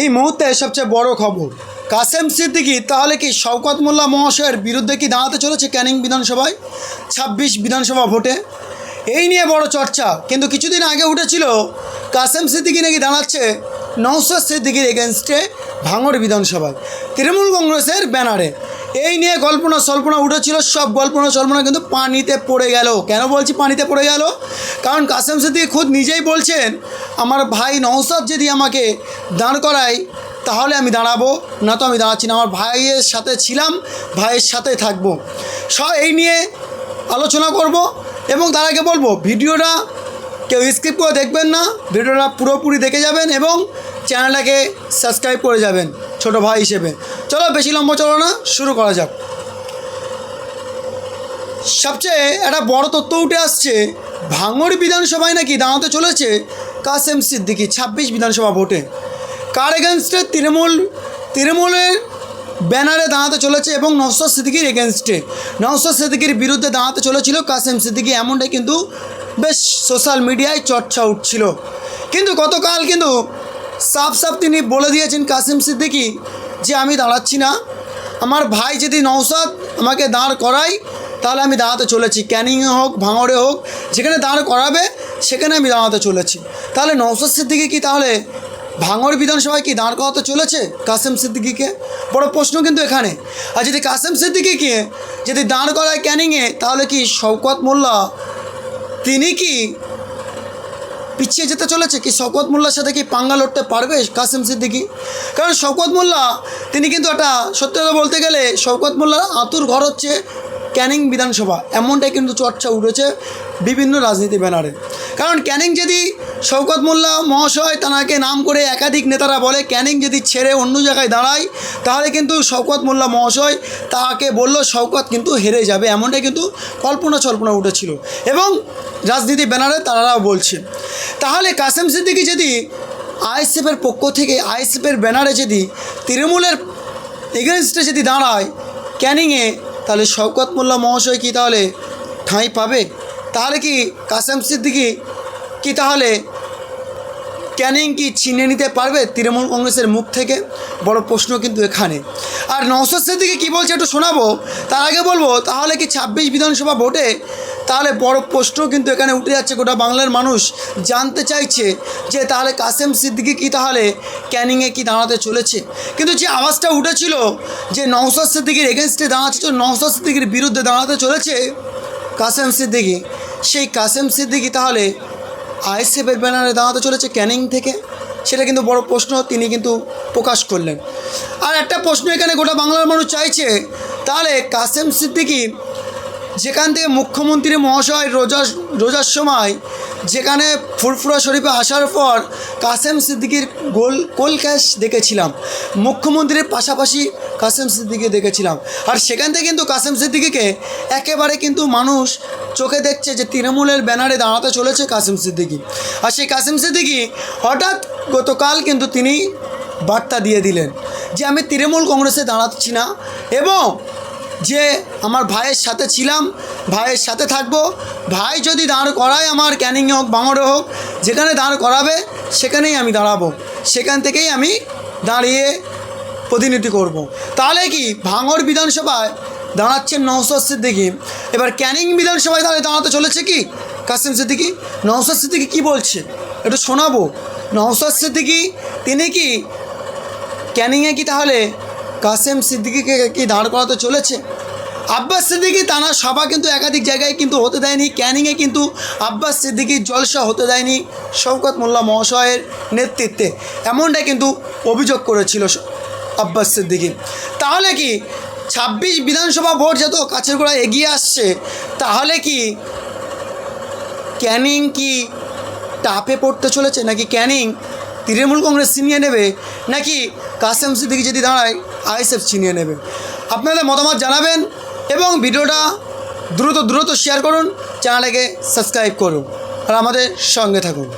এই মুহূর্তে সবচেয়ে বড় খবর। কাসেম সিদ্দিকি, তাহলে কি শওকত মোল্লা মহাশয়ের বিরুদ্ধে কি দাঁড়াতে চলেছে ক্যানিং বিধানসভায়? ছাব্বিশ বিধানসভা ভোটে। এই নিয়ে বড় চর্চা। কিন্তু কিছুদিন আগে উঠেছিল, কাসেম সিদ্দিকি নাকি দাঁড়াচ্ছে নৌসাদ সিদ্দিকির এগেনস্টে ভাঙড় বিধানসভায়। তৃণমূল কংগ্রেসের ব্যানারে। এই নিয়ে কল্পনা সল্পনা উঠেছিল, সব কল্পনা সল্পনা কিন্তু পানিতে পড়ে গেল। কেন বলছি পানিতে পড়ে গেল? কারণ কাসেম সিদ্দিকি খুদ নিজেই বলছেন, আমার ভাই নৌসাদ যদি আমাকে দাঁড় করায়, তাহলে আমি দাঁড়াবো, না তো আমি দাঁড়াচ্ছি না। আমার ভাইয়ের সাথে ছিলাম, ভাইয়ের সাথে থাকব। সব এই নিয়ে আলোচনা করব এবং তার আগে বলব, ভিডিওটা কেউ স্কিপ করে দেখবেন না, ভিডিওটা পুরোপুরি দেখে যাবেন এবং চ্যানেলটাকে সাবস্ক্রাইব করে যাবেন ছোট ভাই হিসেবে। চলো, বেশি লম্বা চলো না, শুরু করা যাক। সবচেয়ে একটা বড় তথ্য উঠে আসছে, ভাঙড় বিধানসভায় নাকি দাঁড়াতে চলেছে কাসেম সিদ্দিকি ছাব্বিশ বিধানসভা ভোটে। কার এগেনস্টে তৃণমূল, তৃণমূলের ব্যানারে দাঁড়াতে চলেছে এবং নওসাদ সিদ্দিকির এগেনস্টে নওসাদ সিদ্দিকির বিরুদ্ধে দাঁড়াতে চলেছিল কাসেম সিদ্দিকি, এমনটাই কিন্তু বেশ সোশ্যাল মিডিয়ায় চর্চা উঠছিল। কিন্তু গতকাল কিন্তু সাফ সাফ তিনি বলে দিয়েছেন কাসেম সিদ্দিকি যে আমি দাঁড়াচ্ছি না। আমার ভাই যদি নওসাদ আমাকে দাঁড় করায়, তাহলে আমি দাঁড়াতে চলেছি। ক্যানিংয়ে হোক, ভাঙড়ে হোক, যেখানে দাঁড় করাবে, সেখানে আমি দাঁড়াতে চলেছি। তাহলে নওসাদ সিদ্দিকি কি তাহলে ভাঙড় বিধানসভায় কি দাঁড় করাতে চলেছে কাসেম সিদ্দিকিকে? বড় প্রশ্ন কিন্তু এখানে। আর যদি কাসেম সিদ্দিকিকে যদি দাঁড় করায় ক্যানিংয়ে, তাহলে কি শওকত মোল্লা, তিনি কি পিছিয়ে যেতে চলেছে কি শকত মোল্লার সাথে কি পাঙ্গা লড়তে পারবে কাসিম সিদ্দিকি? কারণ শকত মোল্লা, তিনি কিন্তু একটা, সত্যি কথা বলতে গেলে শকত মোল্লার আতুর ঘর হচ্ছে ক্যানিং বিধানসভা। এমনটাই কিন্তু চর্চা উঠেছে বিভিন্ন রাজনীতি ব্যানারে। কারণ ক্যানিং যদি শওকত মোল্লা মহাশয় তানাকে নাম করে একাধিক নেতারা বলে, ক্যানিং যদি ছেড়ে অন্য জায়গায় দাঁড়ায়, তাহলে কিন্তু শওকত মোল্লা মহাশয় তাকে বলল শওকত কিন্তু হেরে যাবে, এমনটাই কিন্তু কল্পনা ছল্পনা উঠেছিল। এবং রাজনীতি ব্যানারে তারাও বলছে। তাহলে কাসেম সিদ্দিকি যদি আইএসএফের পক্ষ থেকে, আইএসএফের ব্যানারে যদি তৃণমূলের এগেনস্টে যদি দাঁড়ায় ক্যানিংয়ে, তাহলে শওকত মোল্লা মহাশয় কি তাহলে ঠাঁই পাবে? তাহলে কি কাসেম সিদ্দিকি কি তাহলে ক্যানিং কি ছিনিয়ে নিতে পারবে তৃণমূল কংগ্রেসের মুখ থেকে? বড় প্রশ্ন কিন্তু এখানে। আর নওসাদ সিদ্দিকি কী বলছে একটু শোনাবো? তার আগে বলব, তাহলে কি ছাব্বিশ বিধানসভা ভোটে তাহলে বড় প্রশ্ন কিন্তু এখানে উঠে যাচ্ছে, গোটা বাংলার মানুষ জানতে চাইছে যে তাহলে কাসেম সিদ্দিকি কি তাহলে ক্যানিংয়ে কি দাঁড়াতে চলেছে? কিন্তু যে আওয়াজটা উঠেছিল যে নওসাদ সিদ্দিকির এগেনস্টে দাঁড়াচ্ছে, তো নওসাদ সিদ্দিকির বিরুদ্ধে দাঁড়াতে চলেছে কাসেম সিদ্দিকি। সেই কাসেম সিদ্দিকি তাহলে আইএসএফের ব্যানারে দাঁড়াতে চলেছে ক্যানিং থেকে? সেটা কিন্তু বড় প্রশ্ন, তিনি কিন্তু প্রকাশ করলেন। আর একটা প্রশ্ন এখানে গোটা বাংলার মানুষ চাইছে, তাহলে কাসেম সিদ্দিকি যেখান থেকে মুখ্যমন্ত্রী মহাশয় রোজার রোজার সময় যেখানে ফুরফুরা শরীফে আসার পর কাসেম সিদ্দিকির গোল কোল ক্যাশ দেখেছিলাম। মুখ্যমন্ত্রীর পাশাপাশি কাসেম সিদ্দিকি দেখেছিলাম। আর সেখান থেকে কিন্তু কাসেম সিদ্দিকিকে একেবারে কিন্তু মানুষ চোখে দেখছে যে তৃণমূলের ব্যানারে দাঁড়াতে চলেছে কাসেম সিদ্দিকি। আর সেই কাসেম সিদ্দিকি হঠাৎ গতকাল কিন্তু তিনি বার্তা দিয়ে দিলেন যে, আমি তৃণমূল কংগ্রেসে দাঁড়াচ্ছি না এবং যে আমার ভাইয়ের সাথে ছিলাম, ভাইয়ের সাথে থাকব, ভাই যদি দাঁড় করায় আমার ক্যানিংয়ে হোক বাঙড়ে হোক, যেখানে দাঁড় করাবে সেখানেই আমি দাঁড়াবো। সেখান থেকেই আমি দাঁড়িয়ে প্রতিনিধি করব। তাহলে কি ভাঙড় বিধানসভায় দাঁড়াচ্ছেন নওসাদ সিদ্দিকি। এবার ক্যানিং বিধানসভায় তাহলে দাঁড়াতে চলেছে কি? কাসিম সিদ্দিকি? নওসাদ সিদ্দিকি কী বলছে? একটু শোনাবো। নওসাদ সিদ্দিকি, তিনি কি ক্যানিংয়ে কি তাহলে কাসেম সিদ্দিকিকে কি দাঁড় করাতে চলেছে? আব্বাস সিদ্দিকি তানা সভা কিন্তু একাধিক জায়গায় কিন্তু হতে দেয়নি। ক্যানিংয়ে কিন্তু আব্বাস সিদ্দিকির জলসা হতে দেয়নি শওকত মোল্লা মহাশয়ের নেতৃত্বে। এমনটাই কিন্তু অভিযোগ করেছিল আব্বাস সিদ্দিকি। তাহলে কি ছাব্বিশ বিধানসভা ভোট যত কাছের গোড়ায় এগিয়ে আসছে, তাহলে কি ক্যানিং কি টাপে পড়তে চলেছে? নাকি ক্যানিং তৃণমূল কংগ্রেস ছিনিয়ে নেবে? নাকি কাসেম সিদ্দিকি যদি দাঁড়ায়, আইএসএফ ছিনিয়ে নেবে? আপনাদের মতামত জানাবেন এবং ভিডিওটা দ্রুত দ্রুত শেয়ার করুন চ্যানেলটাকে সাবস্ক্রাইব করুন। আর আমাদের সঙ্গে থাকুন।